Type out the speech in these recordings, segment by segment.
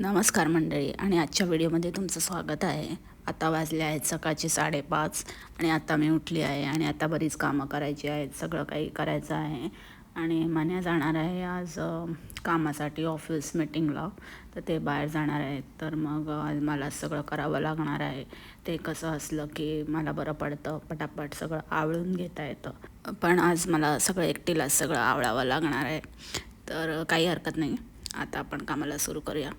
नमस्कार मंडळी आणि आजच्या व्हिडिओमध्ये तुमचं स्वागत आहे. आता वाजले आहेत सकाळचे साडेपाच आणि आता मी उठली आहे आणि आता बरीच कामं करायची आहेत सगळं काही करायचं आहे. आणि मन्या जाणार आहे आज कामासाठी ऑफिस मीटिंगला. तर ते बाहेर जाणार आहेत. तर मग आज मला सगळं करावं लागणार आहे. ते कसं असलं की मला बरं पडतं पटापट सगळं आवळून घेता येतं. पण आज मला सगळं एकटीलाच सगळं आवळावं लागणार आहे. तर काही हरकत नाही. आता आपण कामाला सुरू करूया.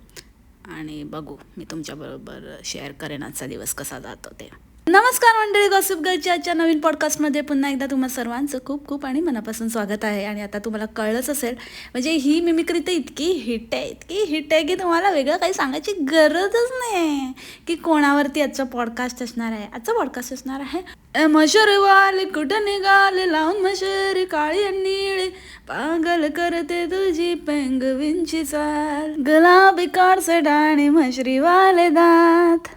आणि बघू मी तुमच्याबरोबर शेअर करेन आजचा दिवस कसा जातो ते. नमस्कार मंडळी गॉसिप गर्लच्या आजच्या नवीन पॉडकास्टमध्ये पुन्हा एकदा तुम्हा सर्वांचं खूप खूप आणि मनापासून स्वागत आहे. आणि आता तुम्हाला कळलंच असेल म्हणजे ही मिमिक्री तर इतकी हिट आहे इतकी हिट आहे की तुम्हाला वेगळं काही सांगायची गरजच नाही की कोणावरती आजचा पॉडकास्ट असणार आहे. आजचा पॉडकास्ट असणार आहे ए मशरी वाले कुठं निघाले? लावून मशरी काळी आणि निळी. पागल करते तुझी पेंगविनची चाल. गुलाबी काळसट डाणे मशरी वाले दात.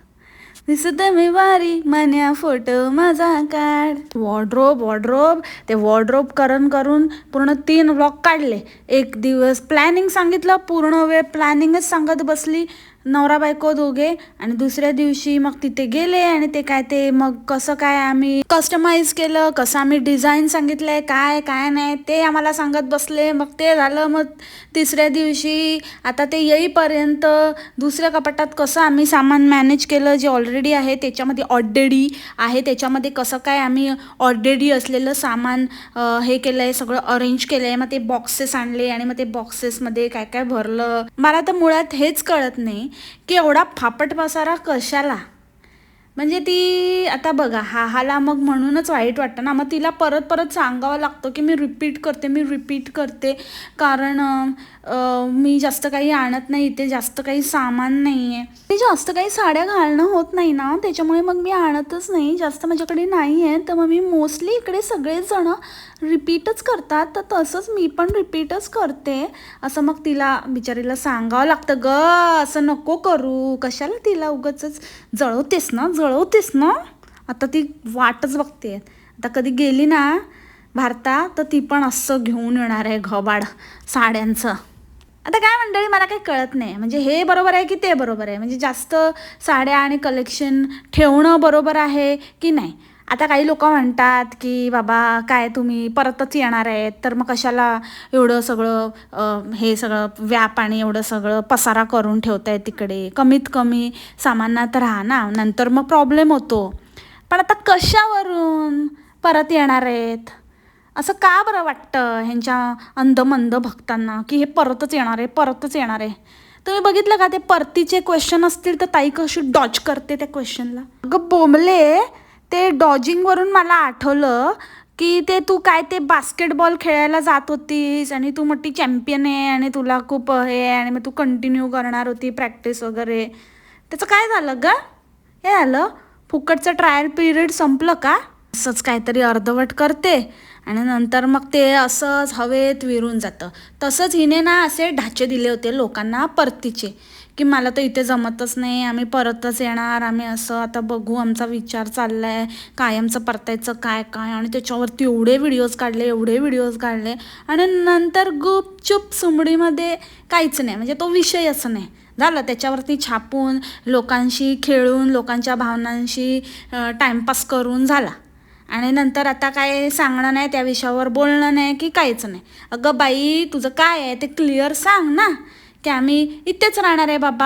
दिसत मी वारी मन्या फोटो माझा काढ. वॉर्ड्रोब वॉर्ड्रोब ते वॉर्ड्रोब करून करून पूर्ण तीन ब्लॉक काढले. एक दिवस प्लॅनिंग सांगितलं पूर्ण वेळ प्लॅनिंगच सांगत बसली. नवरा बायको दोघे आणि दुसऱ्या दिवशी मग तिथे गेले आणि ते काय ते मग कसं काय आम्ही कस्टमाइज केलं कसं आम्ही डिझाईन सांगितलंय काय काय नाही ते आम्हाला सांगत बसले. मग ते झालं मग तिसऱ्या दिवशी आता ते येईपर्यंत दुसऱ्या कपाटात कसं आम्ही सामान मॅनेज केलं जे ऑलरेडी आहे त्याच्यामध्ये ऑलरेडी आहे त्याच्यामध्ये कसं काय आम्ही ऑलरेडी असलेलं सामान हे केलं आहे सगळं अरेंज केलं आहे मग ते बॉक्सेस आणले आणि मग ते बॉक्सेसमध्ये काय काय भरलं. मला तर मुळात हेच कळत नाही. की एवढा फापट पसारा कशाला? म्हणजे ती आता बघा हा हाला मग म्हणूनच वाईट वाटतं ना. मग तिला परत परत सांगावं लागतं की मी रिपीट करते मी रिपीट करते. कारण मी जास्त काही आणत नाही इथे जास्त काही सामान नाही आहे मी जास्त काही साड्या घालणं होत नाही ना. त्याच्यामुळे मग मी आणतच नाही. जास्त माझ्याकडे नाही आहे तर मग मी मोस्टली इकडे सगळेच रिपीटच करतात तर तसंच मी पण रिपीटच करते. असं मग तिला बिचारीला सांगावं लागतं ग असं नको करू. कशाला तिला उगाच जळवतेस ना जळवतेस ना? आता ती वाटच बघते. आता कधी गेली ना भारतात तर ती पण असं घेऊन येणार आहे घबाड साड्यांचं. आता काय मंडळी मला काही कळत नाही. म्हणजे हे बरोबर आहे की ते बरोबर आहे? म्हणजे जास्त साड्या आणि कलेक्शन ठेवणं बरोबर आहे की नाही? आता काही लोक म्हणतात की बाबा काय तुम्ही परतच येणार आहेत. तर मग कशाला एवढं सगळं हे सगळं व्याप आणि एवढं सगळं पसारा करून ठेवताय तिकडे? कमीत कमी सामानात राहा ना नंतर मग प्रॉब्लेम होतो. पण आता कशावरून परत येणार आहेत? असं का बरं वाटतं ह्यांच्या अंधमंद भक्तांना की हे परतच येणार आहे परतच येणार आहे? तुम्ही बघितलं का ते परतीचे क्वेश्चन असतील तर ताई कशी डॉज करते त्या क्वेश्चनला अगं बोंबले ते डॉजिंगवरून मला आठवलं की ते तू काय ते बास्केटबॉल खेळायला जात होतीस आणि तू मोठी चॅम्पियन आहे आणि तुला खूप हे आहे आणि मग तू कंटिन्यू करणार होती प्रॅक्टिस वगैरे. त्याचं काय झालं ग? हे झालं? फुकटचं ट्रायल पिरियड संपलं का? असंच काहीतरी अर्धवट करते आणि नंतर मग ते असंच हवेत विरून जातं. तसंच हिने ना असे ढाचे दिले होते लोकांना परतीचे. की मला तर इथे जमतच नाही आम्ही परतच येणार आम्ही असं आता बघू आमचा विचार चालला आहे कायमचं परतायचं काय काय? आणि त्याच्यावरती एवढे व्हिडिओज काढले एवढे व्हिडिओज काढले आणि नंतर गुपचूप सुमडीमध्ये काहीच नाही. म्हणजे तो विषयच नाही. झालं त्याच्यावरती छापून लोकांशी खेळून लोकांच्या भावनांशी टाईमपास करून झाला. आणि नंतर आता काय सांगणं नाही त्या विषयावर बोलणं नाही की काहीच नाही. अगं बाई तुझं काय आहे? ते क्लिअर सांग ना. की आम्ही इथेच राहणार आहे बाबा.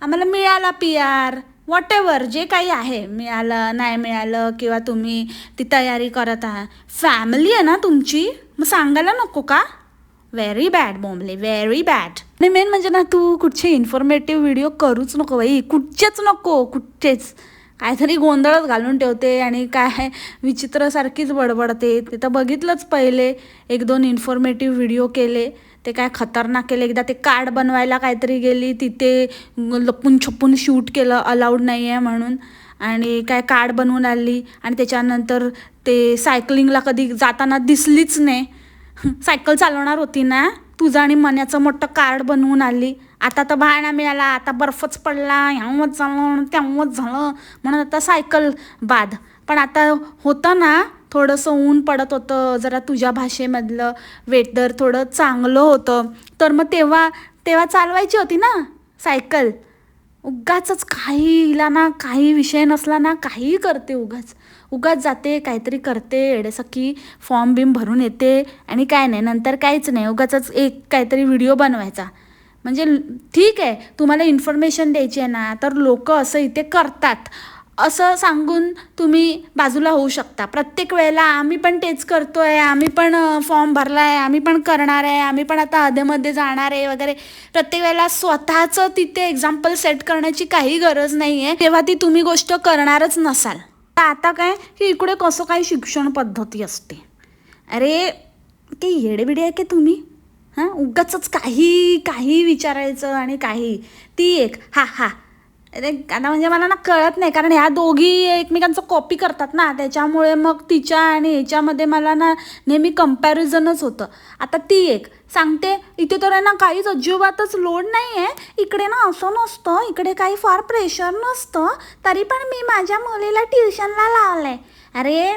आम्हाला मिळाला पी आर वॉट एवर जे काही आहे. मिळालं नाही मिळालं किंवा तुम्ही ती तयारी करत आहात. फॅमिली आहे ना तुमची? मग सांगायला नको का? व्हेरी बॅड बोंबले व्हेरी बॅड आणि मेन म्हणजे ना तू कुठचे इन्फॉर्मेटिव्ह व्हिडिओ करूच नको बाई. कुठचेच नको कुठचेच. काहीतरी गोंधळच घालून ठेवते आणि काय विचित्रसारखीच बडबडते. ते तर बघितलंच पहिले. एक दोन इन्फॉर्मेटिव्ह व्हिडिओ केले. ते काय खतरनाक केलं. एकदा ते कार्ड बनवायला काहीतरी गेली तिथे लपून छपून शूट केलं अलाउड नाही आहे म्हणून. आणि काय कार्ड बनवून आली आणि त्याच्यानंतर ते सायकलिंगला कधी जाताना दिसलीच नाही. सायकल चालवणार होती ना? तुझं आणि मन्याचं मोठं कार्ड बनवून आली आता तर भाडा मिळाला आता बर्फच पडला ह्यावंच झालं त्यावंच झालं. म्हणून आता सायकल बाद पण आता होतं ना थोडंसं ऊन पडत होतं जरा तुझ्या भाषेमधलं वेदर थोडं चांगलं होतं. तर मग तेव्हा तेव्हा चालवायची होती ना सायकल. उगाच काही हिला ना काही विषय नसला ना काहीही करते उगाच. उगाच जाते काहीतरी करते एडेसखी फॉर्म बिम भरून येते आणि काय नाही नंतर काहीच नाही. उगाच एक काहीतरी व्हिडिओ बनवायचा. म्हणजे ठीक आहे तुम्हाला इन्फॉर्मेशन द्यायची आहे ना तर लोक असं इथे करतात. असं सांगून तुम्ही बाजूला होऊ शकता. प्रत्येक वेळेला आम्ही पण तेच करतो आहे आम्ही पण फॉर्म भरला आहे आम्ही पण करणार आहे आम्ही पण आता अधेमध्ये जाणार आहे वगैरे. प्रत्येक वेळेला स्वतःचं तिथे एक्झाम्पल सेट करण्याची काही गरज नाही आहे तेव्हा ती तुम्ही गोष्ट करणारच नसाल. तर आता काय की इकडे कसं काही शिक्षण पद्धती असते? अरे ते येडेबिडे आहे की तुम्ही? हां? उगाच काही काही विचारायचं आणि काही. ती एक हा हा. अरे आता म्हणजे मला ना कळत नाही कारण ह्या दोघी एकमेकांचं कॉपी करतात ना त्याच्यामुळे मग तिच्या आणि ह्याच्यामध्ये मला ना नेहमी कम्पॅरिझनच होतं. आता ती एक सांगते इथे तर आहे ना काहीच अजिबातच लोड नाही आहे इकडे ना असं नसतं इकडे काही फार प्रेशर नसतं तरी पण मी माझ्या मुलीला ट्युशनला लावलं आहे अरे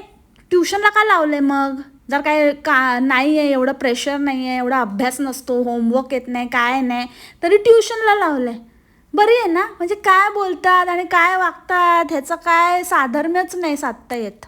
ट्युशनला का लावले मग? जर काय का नाही आहे एवढं प्रेशर नाही आहे एवढा अभ्यास नसतो होमवर्क येत नाही काय नाही तरी ट्युशनला लावलं आहे बरी आहे ना? म्हणजे काय बोलतात आणि काय वागतात? ह्याचं काय साधर्म्यच नाही साधता येत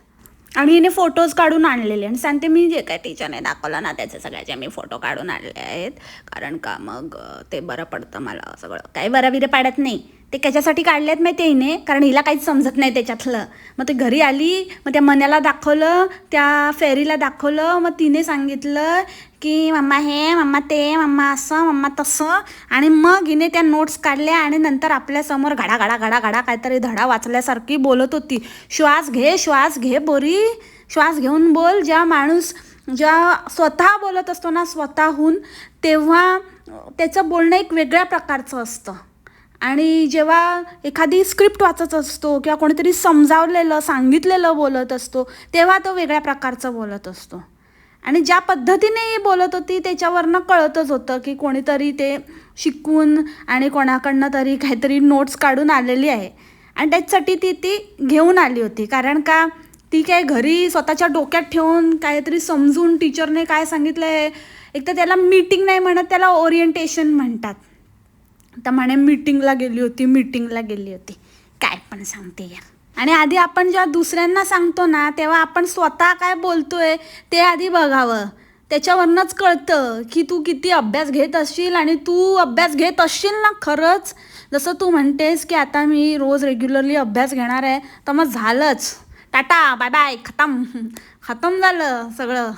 आणि हिने फोटोज काढून आणलेले आणि सांगते मी जे काय टीचरने दाखवलं ना त्याचे सगळ्याचे मी फोटो काढून आणले आहेत. कारण का मग ते बरं पडतं मला सगळं. काही बरं बिरं पाडत नाही. ते कशासाठी काढलेत माहिती आहे हिने? कारण हिला काहीच समजत नाही त्याच्यातलं. मग ते घरी आली मग त्या मन्याला दाखवलं त्या फेरीला दाखवलं मग तिने सांगितलं की मम्मा हे मम्मा ते मम्मा असं मम्मा तसं. आणि मग हिने त्या नोट्स काढल्या आणि नंतर आपल्यासमोर घडा घडा घडा घडा काहीतरी धडा वाचल्यासारखी बोलत होती. श्वास घे श्वास घे बोरी. श्वास घेऊन बोल. ज्या माणूस ज्या स्वतः बोलत असतो ना स्वतःहून तेव्हा त्याचं बोलणं एक वेगळ्या प्रकारचं असतं. आणि जेव्हा एखादी स्क्रिप्ट वाचत असतो किंवा कोणीतरी समजावलेलं सांगितलेलं बोलत असतो तेव्हा तो वेगळ्या प्रकारचं बोलत असतो. आणि ज्या पद्धतीने बोलत होती त्याच्यावरनं कळतच होतं की कोणीतरी ते शिकून आणि कोणाकडनं तरी काहीतरी नोट्स काढून आलेली आहे. आणि त्याच्यासाठी ती ती घेऊन आली होती. कारण का ती काय घरी स्वतःच्या डोक्यात ठेवून काहीतरी समजून टीचरने काय सांगितलं आहे एक तर त्याला मीटिंग नाही म्हणत त्याला ओरिएंटेशन म्हणतात. तर म्हणे मीटिंगला गेली होती मीटिंगला गेली होती. काय पण सांगते यार. आणि आधी आपण जेव्हा दुसऱ्यांना सांगतो ना तेव्हा आपण स्वतः काय बोलतोय ते आधी बघावं. त्याच्यावरनंच कळतं की तू किती अभ्यास घेत असशील आणि तू अभ्यास घेत असशील ना खरंच. जसं तू म्हणतेस की आता मी रोज रेग्युलरली अभ्यास घेणार आहे तर मग झालंच. टाटा बाय बाय खतम. खतम झालं सगळं.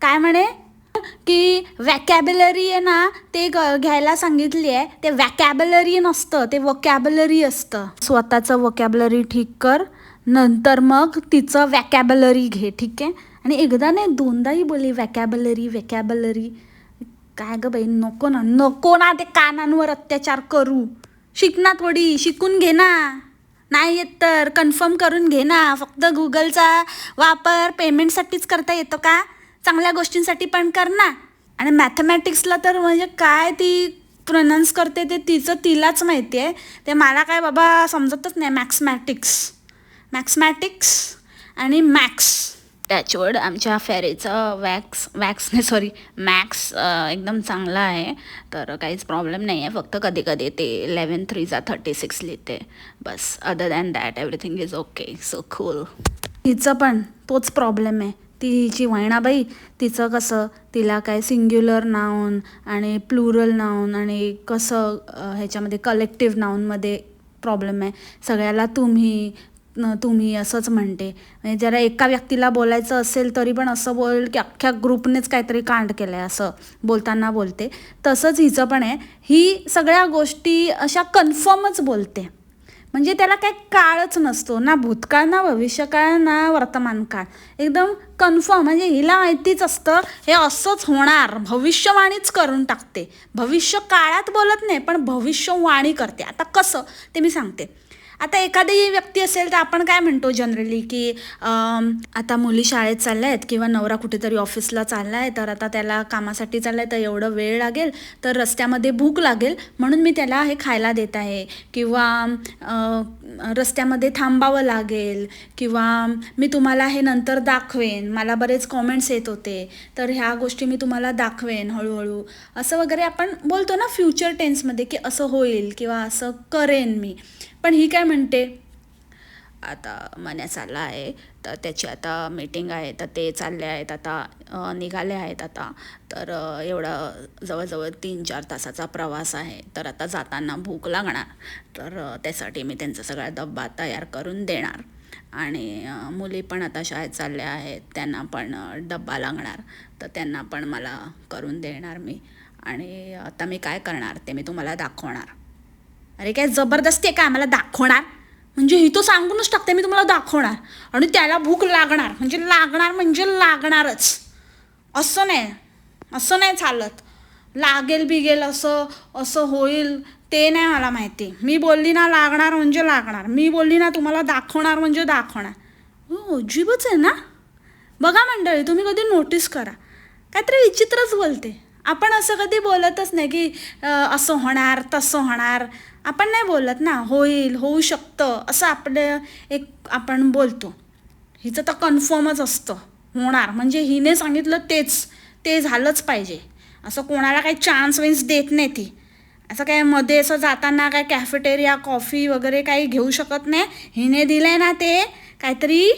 काय म्हणे? की वॅकॅबलरी आहे ना ते ग- घ्यायला सांगितली आहे ते वॅकॅबलरी नसतं ते वकॅबलरी असतं. स्वतःचं वकॅबलरी ठीक कर नंतर मग तिचं वॅकॅबलरी घे ठीक आहे? आणि एकदा नाही दोनदाही बोली वॅकॅबलरी वॅकॅबलरी काय गं बाई नको ना नको ना ते कानांवर अत्याचार करू. शिक ना थोडी शिकून घे ना. नाही येत तर कन्फर्म करून घे ना. फक्त गुगलचा वापर पेमेंटसाठीच करता येतो का? चांगल्या गोष्टींसाठी पण कर ना आणि मॅथमॅटिक्सला तर म्हणजे काय ती प्रोनाऊन्स करते ते तिचं तिलाच माहिती आहे. ते मला काय बाबा समजतच नाही मॅक्समॅटिक्स मॅक्समॅटिक्स आणि मॅक्स टॅचवर्ड आमच्या फेरीचं वॅक्स वॅक्स नाही सॉरी मॅक्स एकदम चांगला आहे. तर काहीच प्रॉब्लेम नाही आहे. फक्त कधी कधी ते इलेवन थ्रीचा थर्टी सिक्स लिहिते. बस other than that everything is okay so cool हिचं पण तोच प्रॉब्लेम आहे. ती हिची वैणाबाई तिचं कसं तिला काय सिंग्युलर नाऊन आणि प्लुरल नाऊन आणि कसं ह्याच्यामध्ये कलेक्टिव्ह नाऊनमध्ये प्रॉब्लेम आहे. सगळ्याला तुम्ही तुम्ही असंच म्हणते. म्हणजे जरा एका व्यक्तीला बोलायचं असेल तरी पण असं बोल की अख्ख्या ग्रुपनेच काहीतरी कांड केलं आहे असं बोलताना बोलते. तसंच हिचं पण आहे. ही सगळ्या गोष्टी अशा कन्फर्मच बोलते. म्हणजे त्याला काही काळच नसतो ना भूतकाळ ना भविष्यकाळ ना वर्तमान काळ एकदम कन्फर्म म्हणजे हिला माहितीच असतं हे असंच होणार. भविष्यवाणीच करून टाकते. भविष्य काळात बोलत नाही पण भविष्यवाणी करते. आता कसं? ते मी सांगते. आता एखादी व्यक्ती असेल तर आपण काय म्हणतो जनरली की आता मुली शाळेत चालल्या आहेत किंवा नवरा कुठेतरी ऑफिसला चालला आहे तर आता त्याला कामासाठी चालला आहे तर एवढं वेळ लागेल तर रस्त्यामध्ये भूक लागेल म्हणून मी त्याला हे खायला देत आहे. किंवा रस्त्यामध्ये थांबावं लागेल किंवा मी तुम्हाला हे नंतर दाखवेन मला बरेच कॉमेंट्स येत होते तर ह्या गोष्टी मी तुम्हाला दाखवेन हळूहळू. असं वगैरे आपण बोलतो ना फ्युचर टेन्समध्ये की असं होईल किंवा असं करेन मी. पण ही काय म्हणते? आता मन्या चालला आहे तर त्याची आता मीटिंग आहे तर ते चालले आहेत आता निघाले आहेत आता. तर एवढा जवळजवळ तीन चार तासाचा प्रवास आहे. तर आता जाताना भूक लागणार. तर त्यासाठी मी त्यांचा सगळा डब्बा तयार करून देणार. आणि मुली पण आता शाळेत चालल्या आहेत. त्यांना पण डब्बा लागणार. तर त्यांना पण मला करून देणार मी. आणि आता मी काय करणार ते मी तुम्हाला दाखवणार. अरे काय जबरदस्ती आहे का? आम्हाला दाखवणार. म्हणजे ही तो सांगूनच टाकते मी तुम्हाला दाखवणार. आणि त्याला भूक लागणार. म्हणजे लागणार म्हणजे लागणारच. असं नाही. असं नाही चालत. लागेल बिगेल असं असं होईल ते नाही मला माहिती. मी बोलली ना लागणार म्हणजे लागणार. मी बोलली ना तुम्हाला दाखवणार म्हणजे दाखवणार. हो अजिबच आहे ना? बघा मंडळी तुम्ही कधी नोटीस करा. काहीतरी विचित्रच बोलते. आपण असं कधी बोलतच नाही की असं होणार तसं होणार. आपण नाही बोलत ना होईल होऊ शकतं असं आपलं एक आपण बोलतो. हिचं तर कन्फर्मच असतं होणार. म्हणजे हिने सांगितलं तेच ते झालंच पाहिजे. असं कोणाला काही चान्स विन्स देत नाही ती. असं काय मध्ये असं जाताना काय कॅफेटेरिया कॉफी वगैरे काही घेऊ शकत नाही. हिने दिलंय ना ते काहीतरी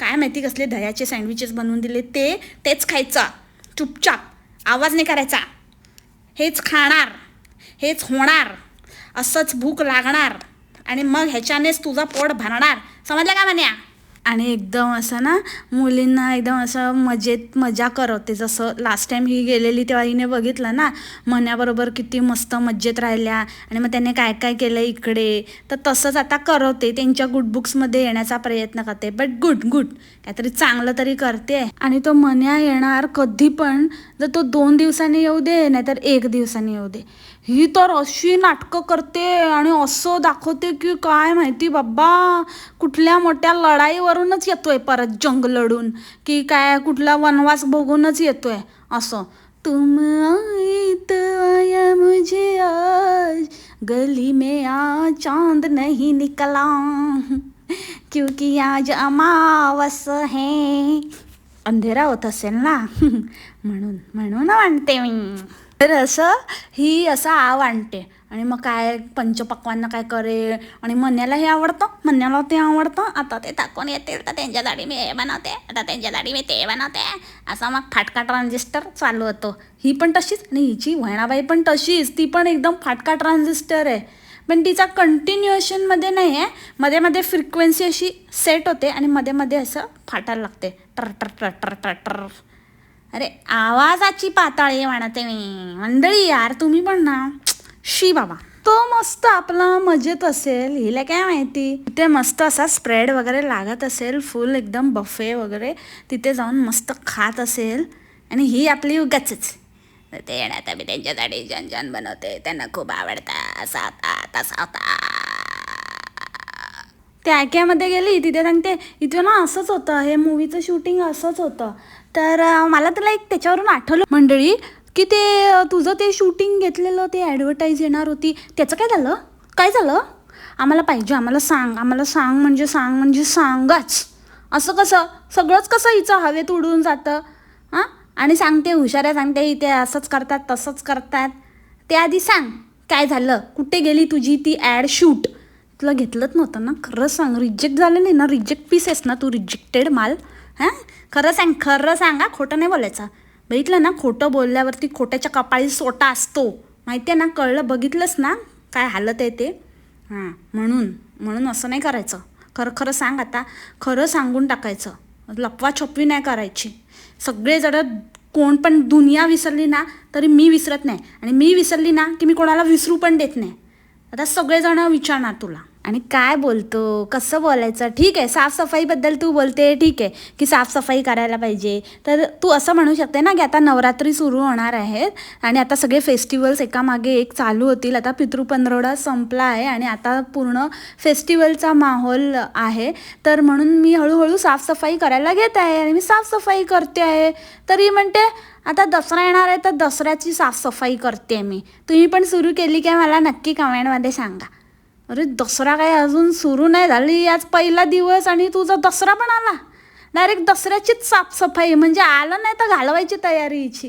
काय माहिती कसले दह्याचे सँडविचेस बनवून दिले ते तेच खायचं. चुपचाप. आवाज नाही करायचा. हेच खाणार हेच होणार असंच भूक लागणार आणि मग ह्याच्यानेच तुझं पोट भरणार. समजलं का म्हण्या आणि एकदम असं ना मुलींना एकदम असं मजेत मजा करवते. जसं लास्ट टाईम ही गेलेली तेव्हा हिने बघितलं ना मण्याबरोबर किती मस्त मज्जेत राहिल्या. आणि मग त्याने काय काय केलं इकडे? तर तसंच आता करवते. त्यांच्या गुड बुक्समध्ये येण्याचा प्रयत्न करते. बट गुड गुड काहीतरी चांगलं तरी करते. आणि तो मन्या येणार कधी पण जर तो दोन दिवसांनी येऊ दे नाहीतर एक दिवसांनी येऊ दे. ही तर अशी नाटकं करते आणि असं दाखवते की काय माहिती बाबा कुठल्या मोठ्या लढाईवरूनच येतोय परत जंग लढून की काय कुठला वनवास बघूनच येतोय असं. तुम आई तो आया मुझे आज गली में आ चांद नहीं निकला क्योंकि आज अमावस है. अंधेरा होत असेल ना? म्हणून म्हणून म्हणते मी. तर असं ही असं आव आणते. आणि मग काय पंचपक्वांना काय करे आणि मन्याला हे आवडतं? मन्याला ते आवडतं? आता ते टाकून येतील तर त्यांच्या दाढी मी हे बनवते आता त्यांच्या दाढी मी ते बनवते. असा मग फाटका ट्रान्झिस्टर चालू होतो. ही पण तशीच आणि हिची वहिणाबाई पण तशीच. ती पण एकदम फाटका ट्रान्झिस्टर आहे. पण तिचा कंटिन्युएशनमध्ये नाही आहे. मध्ये मध्ये फ्रिक्वेन्सी अशी सेट होते आणि मध्ये मध्ये असं फाटायला लागते. टर टर टर टर टर टर अरे आवाजाची पाताळी म्हणते मी मंडळी यार तुम्ही पण ना. शी बाबा. तो मस्त आपला मजेत असेल. हिला काय माहिती? तिथे मस्त असा स्प्रेड वगैरे लागत असेल. फुल एकदम बफे वगैरे. तिथे जाऊन मस्त खात असेल. आणि ही आपली उगाचच. ते येण्यात मी त्यांच्यासाठी जन बनवते. त्यांना खूप आवडतं. असा होता तसा होता ते गेली तिथे सांगते इथे ना असंच होतं हे मूवीचं शूटिंग असंच होतं. तर मला तुला एक त्याच्यावरून आठवलं मंडळी की ते तुझं ते शूटिंग घेतलेलं ते ॲडव्हर्टाईज येणार होती. त्याचं काय झालं? काय झालं? आम्हाला पाहिजे आम्हाला सांग आम्हाला सांग म्हणजे सांग म्हणजे सांगाच. असं कसं? सगळंच कसं हिचं हवेत उडून जातं? हां? आणि सांगते हुशाऱ्या सांगते इथे असंच करतात तसंच करतात. ते आधी सांग काय झालं? कुठे गेली तुझी ती ॲड शूट तुला घेतलंच नव्हतं ना. खरं सांग रिजेक्ट झालं नाही ना. रिजेक्ट पीस आहेस ना तू रिजेक्टेड माल. हां? खरं सांग खरं सांगा खोटं नाही बोलायचं. बघितलं ना खोटं बोलल्यावरती खोट्याच्या कपाळी सोटा असतो. माहिती आहे ना कळलं बघितलंस ना काय हालत आहे ते? हां म्हणून म्हणून असं नाही करायचं. खरं खरं सांग आता. खरं सांगून टाकायचं. लपवा छपवी नाही करायची. सगळेजणं कोण पण दुनिया विसरली ना तरी मी विसरत नाही. आणि मी विसरली ना की मी कोणाला विसरू पण देत नाही. आता सगळेजण विचारणार तुला. आणि काय बोलतो? कसं बोलायचं? ठीक आहे साफसफाईबद्दल तू बोलते ठीक आहे की साफसफाई करायला पाहिजे. तर तू असं म्हणू शकते ना की आता नवरात्री सुरू होणार आहेत आणि आता सगळे फेस्टिवल्स एकामागे एक चालू होतील. आता पितृपंधरवडा संपला आहे आणि आता पूर्ण फेस्टिवलचा माहोल आहे. तर म्हणून मी हळूहळू साफसफाई करायला घेत आहे आणि मी साफसफाई करते आहे. तरी म्हणते आता दसरा येणार आहे तर दसऱ्याची साफसफाई करते मी. तुम्ही पण सुरू केली काय? मला नक्की कमेंटमध्ये सांगा. अरे दसरा काय अजून सुरू नाही झाली. आज पहिला दिवस आणि तुझा दसरा पण आला. डायरेक्ट दसऱ्याचीच साफसफाई म्हणजे आलं नाही तर घालवायची तयारीची.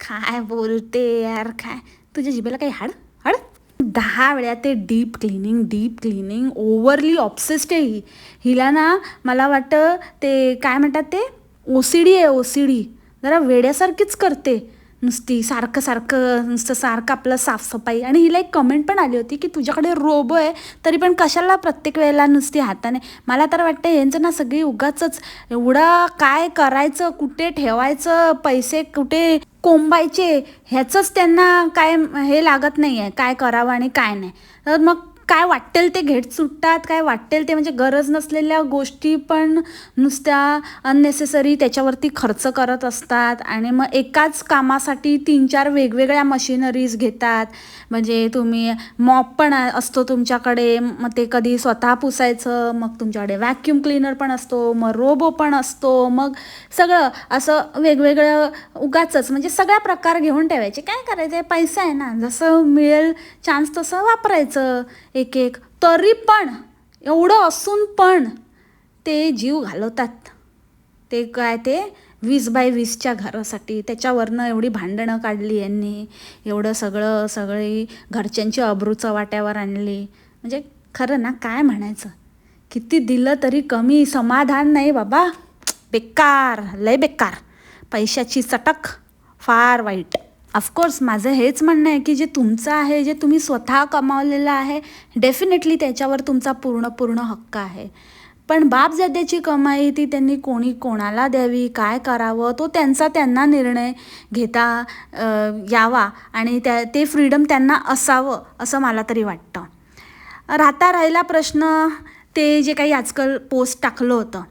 काय बोलते यार काय? तुझ्या जिभेला काही हाड? हाड? दहा वेळा ते deep cleaning deep cleaning overly obsessed आहे ही. हिला ना मला वाटतं ते काय म्हणतात ते? ओ सी डी आहे ओ सी डी जरा वेड्यासारखीच करते. नुसती सारखं सारखं नुसतं सारखं आपलं साफसफाई. आणि हिला एक कमेंट पण आली होती की तुझ्याकडे रोबो आहे तरी पण कशाला प्रत्येक वेळेला नुसती हाताने? मला तर वाटतं यांचं ना सगळी उगाचच एवढं काय करायचं कुठे ठेवायचं पैसे कुठे कोंबायचे ह्याचंच त्यांना काय हे लागत नाही आहे काय करावं आणि काय नाही. तर मग काय वाटेल ते घेट सुटतात काय वाटेल ते म्हणजे गरज नसलेल्या गोष्टी पण नुसत्या अननेसेसरी त्याच्यावरती खर्च करत असतात. आणि मग एकाच कामासाठी तीन चार वेगवेगळ्या मशिनरीज घेतात. म्हणजे तुम्ही मॉप पण असतो तुमच्याकडे मग ते कधी स्वतः पुसायचं मग तुमच्याकडे व्हॅक्यूम क्लीनर पण असतो मग रोबो पण असतो मग सगळं असं वेगवेगळं उगाचंच म्हणजे सगळ्या प्रकार घेऊन ठेवायचे. काय करायचं पैसा आहे ना. जसं मिळेल चान्स तसं वापरायचं. एक एक तरी पण एवढं असून पण ते जीव घालवतात. ते काय ते वीस बाय वीसच्या घरासाठी. त्याच्यावरनं एवढी भांडणं काढली यांनी. एवढं सगळं सगळी घरच्यांची अब्रूचं वाट्यावर आणली. म्हणजे खरं ना काय म्हणायचं? किती दिलं तरी कमी समाधान नाही बाबा. बेकार लय बेकार. पैशाची चटक फार वाईट. ऑफकोर्स माझं हेच म्हणणं आहे की जे तुमचं आहे जे तुम्ही स्वतः कमावलेलं आहे डेफिनेटली त्याच्यावर तुमचा पूर्ण पूर्ण हक्क आहे. पण बापजाद्याची कमाई ती त्यांनी कोणी कोणाला द्यावी काय करावं तो त्यांचा त्यांना निर्णय घेता यावा आणि त्या ते फ्रीडम त्यांना असावं असं मला तरी वाटतं. राहता राहिला प्रश्न ते जे काही आजकाल पोस्ट टाकलं होतं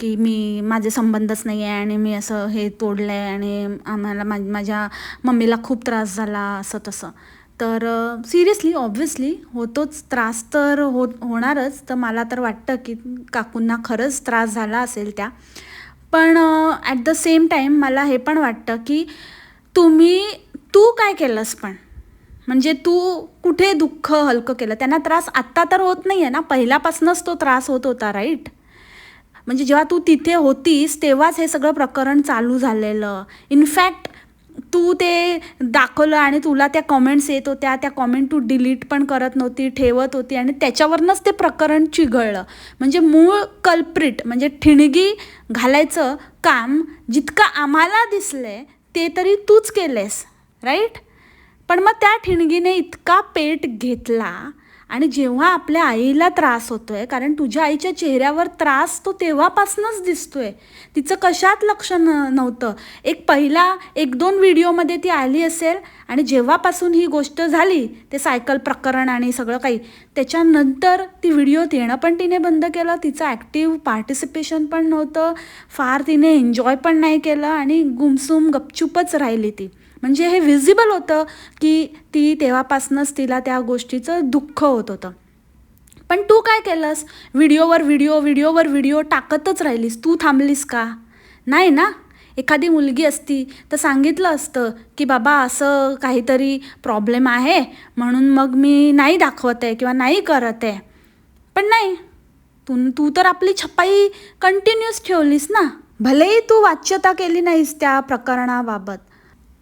की मी माझे संबंधच नाही आहे आणि मी असं हे तोडलं आहे आणि आम्हाला मा माझ्या मम्मीला खूप त्रास झाला असं तसं. तर सिरियसली ऑब्व्हियसली होतोच त्रास तर हो होणारच. तर मला तर वाटतं की काकूंना खरंच त्रास झाला असेल त्या. पण ॲट द सेम टाईम मला हे पण वाटतं की तुम्ही तू काय केलंस पण? म्हणजे तू कुठे दुःख हलकं केलं? त्यांना त्रास आत्ता तर होत नाही आहे ना. पहिल्यापासूनच तो त्रास होत होता राईट म्हणजे जेव्हा तू तिथे होतीस तेव्हाच हे सगळं प्रकरण चालू झालेलं. इनफॅक्ट तू ते दाखवलं आणि तुला त्या कॉमेंट्स येत होत्या. त्या कॉमेंट तू डिलीट पण करत नव्हती ठेवत होती आणि त्याच्यावरनंच ते प्रकरण चिघळलं. म्हणजे मूळ कल्प्रिट म्हणजे ठिणगी घालायचं काम जितकं आम्हाला दिसलंय ते तरी तूच केलेस राईट पण मग त्या ठिणगीने इतका पेट घेतला आणि जेव्हा आपल्या आईला त्रास होतो आहे कारण तुझ्या आईच्या चेहऱ्यावर त्रास तो तेव्हापासूनच दिसतो आहे तिचं कशात लक्ष न नव्हतं? एक पहिला एक दोन व्हिडिओमध्ये ती आली असेल आणि जेव्हापासून ही गोष्ट झाली ते सायकल प्रकरण आणि सगळं काही त्याच्यानंतर ती व्हिडिओत येणं पण तिने बंद केलं तिचं ॲक्टिव्ह पार्टिसिपेशन पण नव्हतं फार तिने एन्जॉय पण नाही केलं आणि गुमसुम गपचूपच राहिली ती. म्हणजे हे विजिबल होतं की ती तेव्हापासूनच तिला त्या गोष्टीचं दुःख होत होतं. पण तू काय केलंस? व्हिडिओवर व्हिडिओ व्हिडिओवर व्हिडिओ टाकतच राहिलीस. तू थांबलीस का? नाही ना? एखादी मुलगी असती तर सांगितलं असतं की बाबा असं काहीतरी प्रॉब्लेम आहे. म्हणून मग मी नाही दाखवत आहे किंवा नाही करत. आहे पण नाही. तू तू तर आपली छपाई कंटिन्यूस ठेवलीस ना. भलेही तू वाच्यता केली नाहीस त्या प्रकरणाबाबत.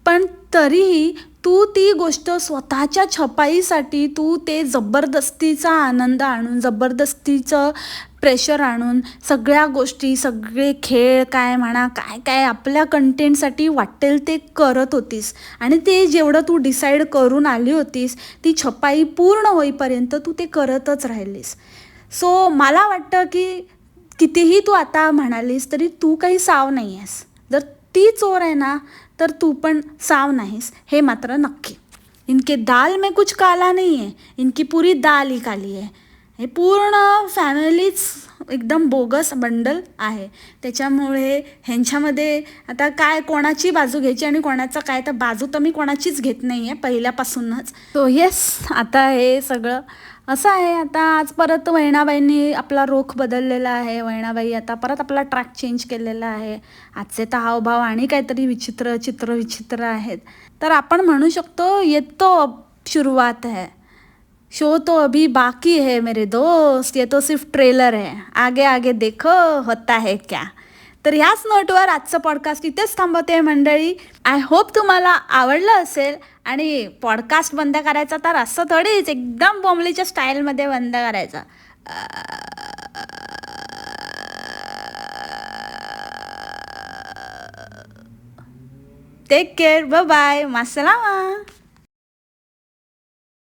पण तरीही तू ती गोष्ट स्वतःच्या छपाईसाठी तू ते जबरदस्तीचा आनंद आणून जबरदस्तीचं प्रेशर आणून सगळ्या गोष्टी सगळे खेळ काय म्हणा काय काय आपल्या कंटेंटसाठी वाटेल ते करत होतीस. आणि ते जेवढं तू डिसाईड करून आली होतीस ती छपाई पूर्ण होईपर्यंत तू ते करतच राहिलीस. सो मला वाटतं की कितीही तू आता म्हणालीस तरी तू काही साव नाही आहेस. ती चोर आहे ना तर तू पण साव नाहीस. हे मात्र नक्की. इनके दाल में कुछ काला नाही आहे इनकी पुरी दाल ही काली आहे हे पूर्ण फॅमिलीच एकदम बोगस बंडल आहे. त्याच्यामुळे ह्यांच्यामध्ये आता काय कोणाची बाजू घ्यायची आणि कोणाचा काय तर बाजू तर मी कोणाचीच घेत नाही आहे पहिल्यापासूनच. सो येस आता हे सगळं असं आहे. आता आज परत वहिणाबाईंनी आपला रोख बदललेला आहे. वैणाबाई आता परत आपला ट्रॅक चेंज केलेला आहे. आजचे तर हावभाव आणि काहीतरी विचित्र चित्र विचित्र आहेत. तर आपण म्हणू शकतो येतो सुरुवात आहे. शो तो अभी बाकी है मेरे दोस्त. ये तो सिर्फ ट्रेलर है. आगे आगे देखो होता है क्या. तर ह्याच नोटवर आजचं पॉडकास्ट इथेच थांबवते मंडळी. आय होप तुम्हाला आवडलं असेल आणि पॉडकास्ट बंद करायचा तर असं थोडीच एकदम बोंबलीच्या स्टाईलमध्ये बंद करायचा. टेक केअर ब बाय मासलामा